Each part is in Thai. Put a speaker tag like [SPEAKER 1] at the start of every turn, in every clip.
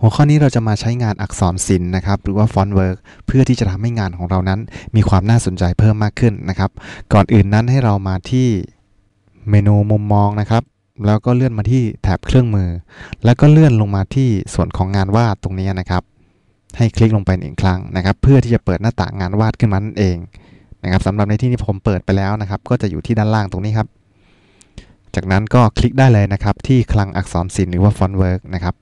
[SPEAKER 1] หัวข้อนี้เราจะมาใช้งานอักษรศิลป์นะครับหรือว่าฟอนต์เวิร์กเพื่อที่จะทำให้งานของเรานั้น มีความน่าสนใจเพิ่มมากขึ้นนะครับ ก่อนอื่นนั้นให้เรามาที่เมนูมุมมองนะครับ แล้วก็เลื่อนมาที่แถบเครื่องมือ แล้วก็เลื่อนลงมาที่ส่วนของงานวาดตรงนี้นะครับ ให้คลิกลงไปหนึ่งครั้งนะครับ เพื่อที่จะเปิดหน้าต่างงานวาดขึ้นมานั่นเองนะครับสำหรับในที่นี้ผมเปิดไปแล้วนะครับ ก็จะอยู่ที่ด้านล่างตรงนี้ครับ จากนั้นก็คลิกได้เลยนะครับ ที่คลังอักษรศิลป์หรือว่าฟอนต์เวิร์กนะครับ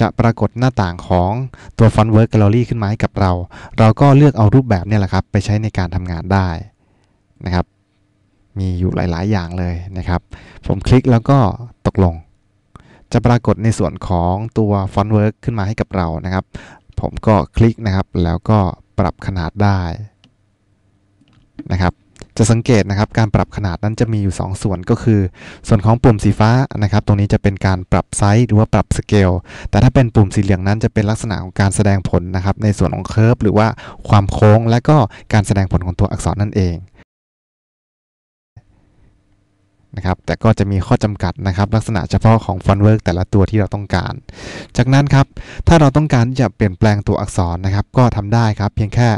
[SPEAKER 1] จะปรากฏหน้าต่างของตัว Font Work Gallery ขึ้นมาให้กับเรา เราก็เลือกเอารูปแบบเนี่ยแหละครับ ไปใช้ในการทำงานได้นะครับ มีอยู่หลาย ๆ อย่างเลยนะครับ ผมคลิกแล้วก็ตกลง จะปรากฏในส่วนของตัว Font Work ขึ้นมาให้กับเรานะครับ ผมก็คลิกนะครับแล้วก็ปรับขนาดได้นะครับ จะสังเกตนะครับการปรับขนาดนั้นจะมีอยู่ 2 ส่วนก็คือ ส่วนของปุ่มสีฟ้านะครับตรงนี้จะเป็นการปรับไซส์หรือว่าปรับสเกลแต่ถ้าเป็นปุ่มสีเหลืองนั้นจะเป็นลักษณะของการแสดงผลนะครับในส่วนของเคอร์ฟหรือว่าความโค้ง และก็การแสดงผลของตัวอักษรนั่นเองนะครับแต่ก็จะมีข้อจำกัดนะครับ ลักษณะเฉพาะของฟอนต์เวิร์กแต่ละตัวที่เราต้องการ จากนั้นครับ ถ้าเราต้องการที่จะเปลี่ยนแปลงตัวอักษรนะครับ ก็ทำได้ครับ เพียงแค่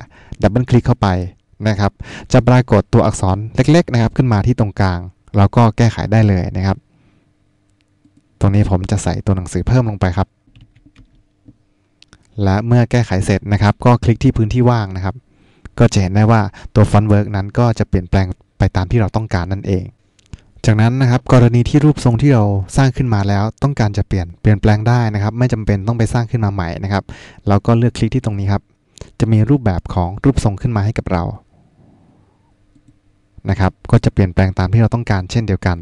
[SPEAKER 1] ดับเบิลคลิกเข้าไป นะครับ จะปรากฏตัวอักษรเล็กๆนะครับ ขึ้นมาที่ตรงกลาง เราก็แก้ไขได้เลยนะครับ ตรงนี้ผมจะใส่ตัวหนังสือเพิ่มลงไปครับ และเมื่อแก้ไขเสร็จนะครับ ก็คลิกที่พื้นที่ว่างนะครับ ก็จะเห็นได้ว่าตัวฟอนต์เวิร์กนั้นก็จะเปลี่ยนแปลงไปตามที่เราต้องการนั่นเอง จากนั้นนะครับ กรณีที่รูปทรงที่เราสร้างขึ้นมาแล้ว ต้องการจะเปลี่ยนเปลี่ยนแปลงได้นะครับ ไม่จำเป็นต้องไปสร้างขึ้นมาใหม่นะครับ เราก็เลือกคลิกที่ตรงนี้ครับจะมีรูปแบบของรูปทรงขึ้นมาให้กับเรา นะครับ ก็จะเปลี่ยนแปลงตามที่เราต้องการเช่นเดียวกัน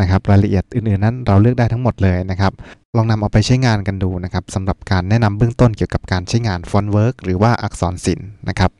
[SPEAKER 1] นะครับ รายละเอียดอื่นๆนั้นเราเลือกได้ทั้งหมดเลยนะครับ ลองนำเอาไปใช้งานกันดูนะครับสำหรับการแนะนำเบื้องต้นเกี่ยวกับการใช้งานฟอนต์เวิร์กหรือว่าอักษรศิลป์นะครับ